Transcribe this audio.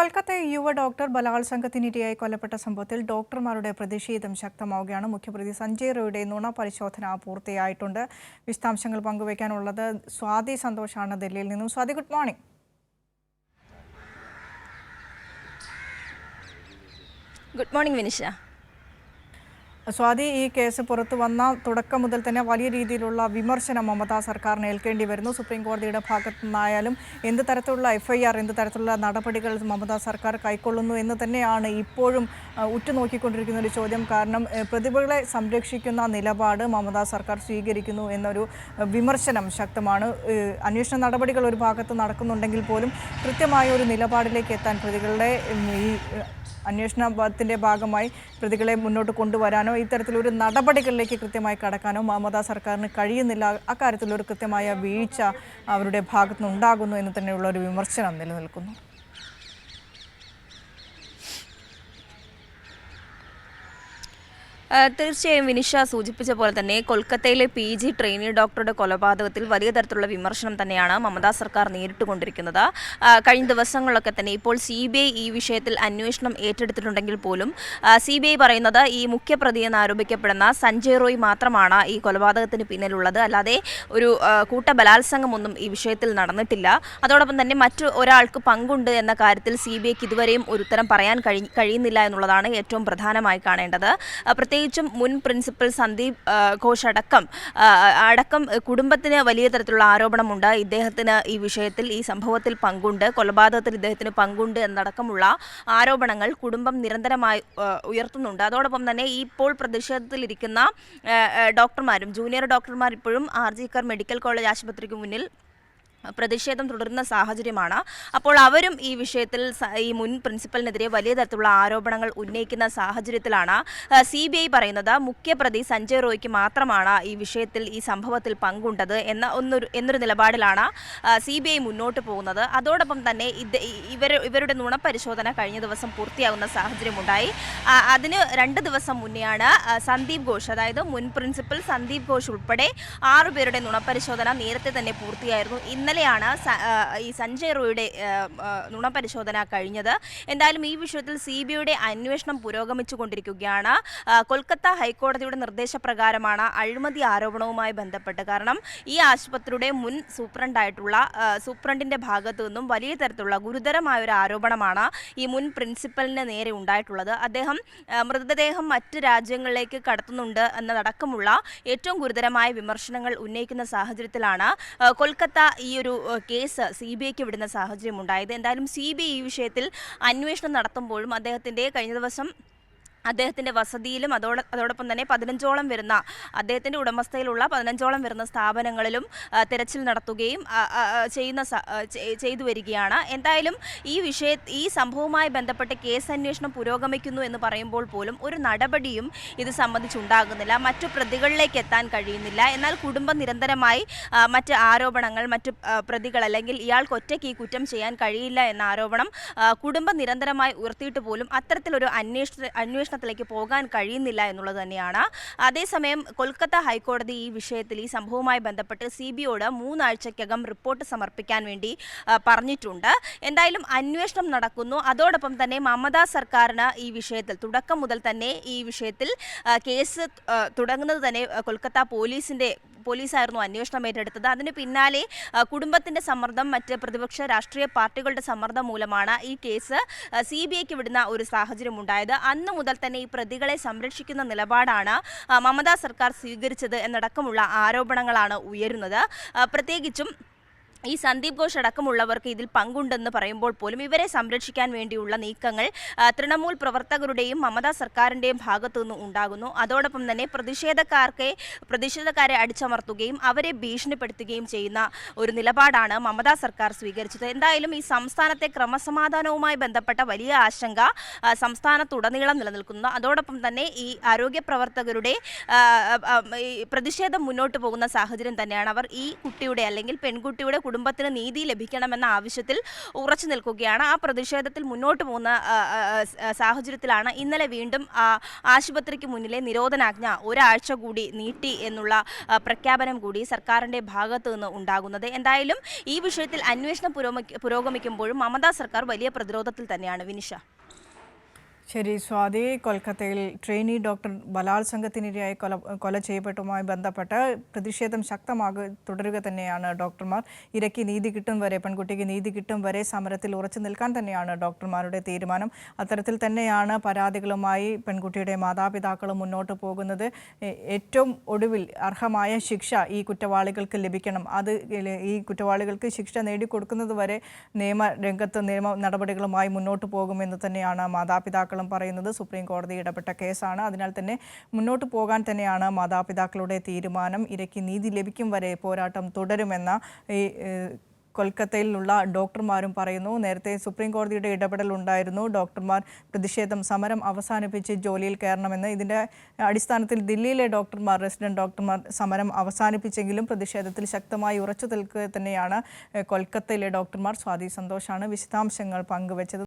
കൊൽക്കത്ത യുവ ഡോക്ടർ ബലാത്സംഗത്തിനിരയായി കൊല്ലപ്പെട്ട സംഭവത്തിൽ ഡോക്ടർമാരുടെ പ്രതിഷേധം ശക്തമാവുകയാണ്. മുഖ്യപ്രതി സഞ്ജയ് റോയുടെ നുണ പരിശോധന പൂർത്തിയായിട്ടുണ്ട്. വിശദാംശങ്ങൾ പങ്കുവയ്ക്കാനുള്ളത് സ്വാതി സന്തോഷാണ് ഡൽഹിയിൽ നിന്നും. Swathi good morning. Good morning Vinisha. Swathi ഈ കേസ് പുറത്തു വന്ന തുടക്കം മുതൽ തന്നെ വലിയ രീതിയിലുള്ള വിമർശനം മമതാ സർക്കാരിന് ഏൽക്കേണ്ടി വരുന്നു. സുപ്രീം കോടതിയുടെ ഭാഗത്തു നിന്നായാലും എന്ത് തരത്തിലുള്ള എഫ്ഐആർ എന്ത് തരത്തിലുള്ള നടപടികൾ മമതാ സർക്കാർ കൈക്കൊള്ളുന്നു എന്ന് തന്നെയാണ് ഇപ്പോഴും ഉറ്റുനോക്കിക്കൊണ്ടിരിക്കുന്ന ഒരു ചോദ്യം. കാരണം പ്രതിഭകളെ സംരക്ഷിക്കുന്ന നിലപാട് മമതാ സർക്കാർ സ്വീകരിക്കുന്നു എന്നൊരു വിമർശനം ശക്തമാണ്. അന്വേഷണ നടപടികൾ ഒരു ഭാഗത്ത് നടക്കുന്നുണ്ടെങ്കിൽ പോലും കൃത്യമായ ഒരു നിലപാടിലേക്ക് എത്താൻ പ്രതികളുടെ ഈ അന്വേഷണത്തിന്റെ ഭാഗമായി പ്രതികളെ മുന്നോട്ട് കൊണ്ടുവരാനോ ഇത്തരത്തിലൊരു നടപടികളിലേക്ക് കൃത്യമായി കടക്കാനോ മമതാ സർക്കാരിന് കഴിയുന്നില്ല. അക്കാര്യത്തിലൊരു കൃത്യമായ വീഴ്ച അവരുടെ ഭാഗത്തുനിന്ന് ഉണ്ടാകുന്നു എന്ന് തന്നെയുള്ള ഒരു വിമർശനം നിലനിൽക്കുന്നു. തീർച്ചയായും വിനിഷ സൂചിപ്പിച്ച പോലെ തന്നെ കൊൽക്കത്തയിലെ പി ജി ട്രെയിനി ഡോക്ടറുടെ കൊലപാതകത്തിൽ വലിയ തരത്തിലുള്ള വിമർശനം തന്നെയാണ് മമതാ സർക്കാർ നേരിട്ടുകൊണ്ടിരിക്കുന്നത്. കഴിഞ്ഞ ദിവസങ്ങളിലൊക്കെ തന്നെ ഇപ്പോൾ സി ഈ വിഷയത്തിൽ അന്വേഷണം ഏറ്റെടുത്തിട്ടുണ്ടെങ്കിൽ പോലും സി പറയുന്നത് ഈ മുഖ്യപ്രതി എന്ന് ആരോപിക്കപ്പെടുന്ന സഞ്ജയ് റോയ് മാത്രമാണ് ഈ കൊലപാതകത്തിന് പിന്നിലുള്ളത്. അല്ലാതെ ഒരു കൂട്ട ബലാത്സംഗമൊന്നും ഈ വിഷയത്തിൽ നടന്നിട്ടില്ല. അതോടൊപ്പം തന്നെ മറ്റു ഒരാൾക്ക് പങ്കുണ്ട് എന്ന കാര്യത്തിൽ സി ഇതുവരെയും ഒരു ഉത്തരം പറയാൻ കഴി കഴിയുന്നില്ല എന്നുള്ളതാണ് ഏറ്റവും പ്രധാനമായി കാണേണ്ടത്. ആ, പ്രത്യേകിച്ചും മുൻ പ്രിൻസിപ്പൽ സന്ദീപ് ഘോഷ് അടക്കം അടക്കം കുടുംബത്തിന് വലിയ തരത്തിലുള്ള ആരോപണമുണ്ട്. ഇദ്ദേഹത്തിന് ഈ വിഷയത്തിൽ ഈ സംഭവത്തിൽ പങ്കുണ്ട്. കൊലപാതകത്തിൽ ഇദ്ദേഹത്തിന് പങ്കുണ്ട് എന്നടക്കമുള്ള ആരോപണങ്ങൾ കുടുംബം നിരന്തരമായി ഉയർത്തുന്നുണ്ട്. അതോടൊപ്പം തന്നെ ഇപ്പോൾ പ്രതിഷേധത്തിലിരിക്കുന്ന ഡോക്ടർമാരും ജൂനിയർ ഡോക്ടർമാർ ഇപ്പോഴും ആർ മെഡിക്കൽ കോളേജ് ആശുപത്രിക്ക് മുന്നിൽ പ്രതിഷേധം തുടരുന്ന സാഹചര്യമാണ്. അപ്പോൾ അവരും ഈ വിഷയത്തിൽ ഈ മുൻ പ്രിൻസിപ്പലിനെതിരെ വലിയ തരത്തിലുള്ള ആരോപണങ്ങൾ ഉന്നയിക്കുന്ന സാഹചര്യത്തിലാണ്. സി ബി ഐ പറയുന്നത് മുഖ്യപ്രതി സഞ്ജയ് റോയ്ക്ക് മാത്രമാണ് ഈ വിഷയത്തിൽ ഈ സംഭവത്തിൽ പങ്കുണ്ടത് എന്ന ഒന്നൊരു എന്നൊരു നിലപാടിലാണ് സി ബി ഐ മുന്നോട്ട് പോകുന്നത്. അതോടൊപ്പം തന്നെ ഇത് ഇവർ ഇവരുടെ നുണപരിശോധന കഴിഞ്ഞ ദിവസം പൂർത്തിയാകുന്ന സാഹചര്യമുണ്ടായി. അതിന് രണ്ട് ദിവസം മുന്നെയാണ് സന്ദീപ് ഘോഷ് അതായത് മുൻ പ്രിൻസിപ്പൽ സന്ദീപ് ഘോഷ് ഉൾപ്പെടെ ആറുപേരുടെ നുണപരിശോധന നേരത്തെ തന്നെ പൂർത്തിയായിരുന്നു. ഇന്നലെയാണ് ഈ സഞ്ജയ് റോയുടെ നുണപരിശോധന കഴിഞ്ഞത്. എന്തായാലും ഈ വിഷയത്തിൽ സി ബി ഐയുടെ അന്വേഷണം പുരോഗമിച്ചുകൊണ്ടിരിക്കുകയാണ്. കൊൽക്കത്ത ഹൈക്കോടതിയുടെ നിർദ്ദേശപ്രകാരമാണ് അഴിമതി ആരോപണവുമായി ബന്ധപ്പെട്ട്. കാരണം ഈ ആശുപത്രിയുടെ മുൻ സൂപ്രണ്ടായിട്ടുള്ള സൂപ്രണ്ടിന്റെ ഭാഗത്തു നിന്നും വലിയ തരത്തിലുള്ള ഗുരുതരമായ ഒരു ആരോപണമാണ് ഈ മുൻ പ്രിൻസിപ്പലിന് നേരെ ഉണ്ടായിട്ടുള്ളത്. അദ്ദേഹം മൃതദേഹം മറ്റ് രാജ്യങ്ങളിലേക്ക് കടത്തുന്നുണ്ട് എന്നതടക്കമുള്ള ഏറ്റവും ഗുരുതരമായ വിമർശനങ്ങൾ ഉന്നയിക്കുന്ന സാഹചര്യത്തിലാണ് കൊൽക്കത്ത ഈ ഒരു കേസ് സി ബി ഐക്ക് വിടുന്ന സാഹചര്യം ഉണ്ടായത് എന്തായാലും സി ബി ഐ ഈ വിഷയത്തിൽ അന്വേഷണം നടത്തുമ്പോഴും അദ്ദേഹത്തിന്റെ കഴിഞ്ഞ ദിവസം അദ്ദേഹത്തിന്റെ വസതിയിലും അതോടെ അതോടൊപ്പം തന്നെ പതിനഞ്ചോളം വരുന്ന അദ്ദേഹത്തിന്റെ ഉടമസ്ഥയിലുള്ള പതിനഞ്ചോളം വരുന്ന സ്ഥാപനങ്ങളിലും തിരച്ചിൽ നടത്തുകയും ചെയ്യുന്ന ചെയ്തു വരികയാണ്. എന്തായാലും ഈ വിഷയ ഈ സംഭവവുമായി ബന്ധപ്പെട്ട് കേസ് അന്വേഷണം പുരോഗമിക്കുന്നു എന്ന് പറയുമ്പോൾ പോലും ഒരു നടപടിയും ഇത് സംബന്ധിച്ചുണ്ടാകുന്നില്ല. മറ്റു പ്രതികളിലേക്ക് എത്താൻ കഴിയുന്നില്ല. എന്നാൽ കുടുംബം നിരന്തരമായി മറ്റ് ആരോപണങ്ങൾ മറ്റ് പ്രതികൾ അല്ലെങ്കിൽ ഇയാൾക്ക് ഒറ്റയ്ക്ക് ഈ കുറ്റം ചെയ്യാൻ കഴിയില്ല എന്ന ആരോപണം കുടുംബം നിരന്തരമായി ഉയർത്തിയിട്ട് പോലും അത്തരത്തിലൊരു അന്വേഷണ അന്വേഷണത്തിലേക്ക് പോകാൻ കഴിയുന്നില്ല എന്നുള്ളത് തന്നെയാണ്. അതേസമയം കൊൽക്കത്ത ഹൈക്കോടതി ഈ വിഷയത്തിൽ ഈ സംഭവവുമായി ബന്ധപ്പെട്ട് സി ബിയോട് മൂന്നാഴ്ചക്കകം റിപ്പോർട്ട് സമർപ്പിക്കാൻ വേണ്ടി പറഞ്ഞിട്ടുണ്ട്. എന്തായാലും അന്വേഷണം നടക്കുന്നു. അതോടൊപ്പം തന്നെ മമതാ സർക്കാരിന് ഈ വിഷയത്തിൽ തുടക്കം മുതൽ തന്നെ ഈ വിഷയത്തിൽ കേസ് തുടങ്ങുന്നത് തന്നെ കൊൽക്കത്ത പോലീസിന്റെ പോലീസായിരുന്നു അന്വേഷണം ഏറ്റെടുത്തത്. അതിന് പിന്നാലെ കുടുംബത്തിന്റെ സമ്മർദ്ദം മറ്റ് പ്രതിപക്ഷ രാഷ്ട്രീയ പാർട്ടികളുടെ സമ്മർദ്ദം മൂലമാണ് ഈ കേസ് സി ബി ഐക്ക് വിടുന്ന ഒരു സാഹചര്യം ഉണ്ടായത്. അന്ന് മുതൽ തന്നെ ഈ പ്രതികളെ സംരക്ഷിക്കുന്ന നിലപാടാണ് മമതാ സർക്കാർ സ്വീകരിച്ചത് എന്നടക്കമുള്ള ആരോപണങ്ങളാണ് ഉയരുന്നത്. പ്രത്യേകിച്ചും ഈ സന്ദീപ് ഘോഷ് അടക്കമുള്ളവർക്ക് ഇതിൽ പങ്കുണ്ടെന്ന് പറയുമ്പോൾ പോലും ഇവരെ സംരക്ഷിക്കാൻ വേണ്ടിയുള്ള നീക്കങ്ങൾ തൃണമൂൽ പ്രവർത്തകരുടെയും മമതാ സർക്കാരിന്റെയും ഭാഗത്തുനിന്ന് ഉണ്ടാകുന്നു. അതോടൊപ്പം തന്നെ പ്രതിഷേധക്കാർക്ക് പ്രതിഷേധക്കാരെ അടിച്ചമർത്തുകയും അവരെ ഭീഷണിപ്പെടുത്തുകയും ചെയ്യുന്ന ഒരു നിലപാടാണ് മമതാ സർക്കാർ സ്വീകരിച്ചത്. എന്തായാലും ഈ സംസ്ഥാനത്തെ ക്രമസമാധാനവുമായി ബന്ധപ്പെട്ട വലിയ ആശങ്ക സംസ്ഥാനത്തുടനീളം നിലനിൽക്കുന്നു. അതോടൊപ്പം തന്നെ ഈ ആരോഗ്യ പ്രവർത്തകരുടെ പ്രതിഷേധം മുന്നോട്ട് പോകുന്ന സാഹചര്യം തന്നെയാണ്. അവർ ഈ കുട്ടിയുടെ അല്ലെങ്കിൽ പെൺകുട്ടിയുടെ കുടുംബത്തിന് നീതി ലഭിക്കണമെന്ന ആവശ്യത്തിൽ ഉറച്ചു നിൽക്കുകയാണ്. ആ പ്രതിഷേധത്തിൽ മുന്നോട്ട് പോകുന്ന സാഹചര്യത്തിലാണ് ഇന്നലെ വീണ്ടും ആശുപത്രിക്ക് മുന്നിലെ നിരോധനാജ്ഞ ഒരാഴ്ച കൂടി നീട്ടി എന്നുള്ള പ്രഖ്യാപനം കൂടി സർക്കാരിന്റെ ഭാഗത്തു നിന്ന് ഉണ്ടാകുന്നത്. എന്തായാലും ഈ വിഷയത്തിൽ അന്വേഷണം പുരോഗമിക്കുമ്പോഴും മമതാ സർക്കാർ വലിയ പ്രതിരോധത്തിൽ തന്നെയാണ്. വിനിഷ. ശരി സ്വാതി കൊൽക്കത്തയിൽ ട്രെയിനി ഡോക്ടർ ബലാത്സംഗത്തിനിരയായി കൊല കൊല ചെയ്യപ്പെട്ടുമായി ബന്ധപ്പെട്ട് പ്രതിഷേധം ശക്തമാക തുടരുക തന്നെയാണ് ഡോക്ടർമാർ. ഇരയ്ക്ക് നീതി കിട്ടും വരെ പെൺകുട്ടിക്ക് നീതി കിട്ടും വരെ സമരത്തിൽ ഉറച്ചു നിൽക്കാൻ തന്നെയാണ് ഡോക്ടർമാരുടെ തീരുമാനം. അത്തരത്തിൽ തന്നെയാണ് പരാതികളുമായി പെൺകുട്ടിയുടെ മാതാപിതാക്കളും മുന്നോട്ട് പോകുന്നത്. ഏറ്റവും ഒടുവിൽ അർഹമായ ശിക്ഷ ഈ കുറ്റവാളികൾക്ക് ലഭിക്കണം. അത് ഈ കുറ്റവാളികൾക്ക് ശിക്ഷ നേടിക്കൊടുക്കുന്നത് വരെ നിയമരംഗത്ത് നിയമ നടപടികളുമായി മുന്നോട്ട് പോകുമെന്ന് തന്നെയാണ് മാതാപിതാക്കളും പറയുന്നത് സുപ്രീം കോടതി ഇടപെട്ട കേസാണ്. അതിനാൽ തന്നെ മുന്നോട്ട് പോകാൻ തന്നെയാണ് മാതാപിതാക്കളുടെ തീരുമാനം. ഇരയ്ക്ക് നീതി ലഭിക്കും വരെ പോരാട്ടം തുടരുമെന്ന ഈ കൊൽക്കത്തയിലുള്ള ഡോക്ടർമാരും പറയുന്നു. നേരത്തെ സുപ്രീം കോടതിയുടെ ഇടപെടൽ ഉണ്ടായിരുന്നു. ഡോക്ടർമാർ പ്രതിഷേധം സമരം അവസാനിപ്പിച്ച് ജോലിയിൽ കയറണമെന്ന്. ഇതിന്റെ അടിസ്ഥാനത്തിൽ ദില്ലിയിലെ ഡോക്ടർമാർ റെസിഡന്റ് ഡോക്ടർമാർ സമരം അവസാനിപ്പിച്ചെങ്കിലും പ്രതിഷേധത്തിൽ ശക്തമായി ഉറച്ചു തന്നെയാണ് കൊൽക്കത്തയിലെ ഡോക്ടർമാർ. സ്വാതി സന്തോഷാണ് വിശദാംശങ്ങൾ പങ്കുവച്ചത്.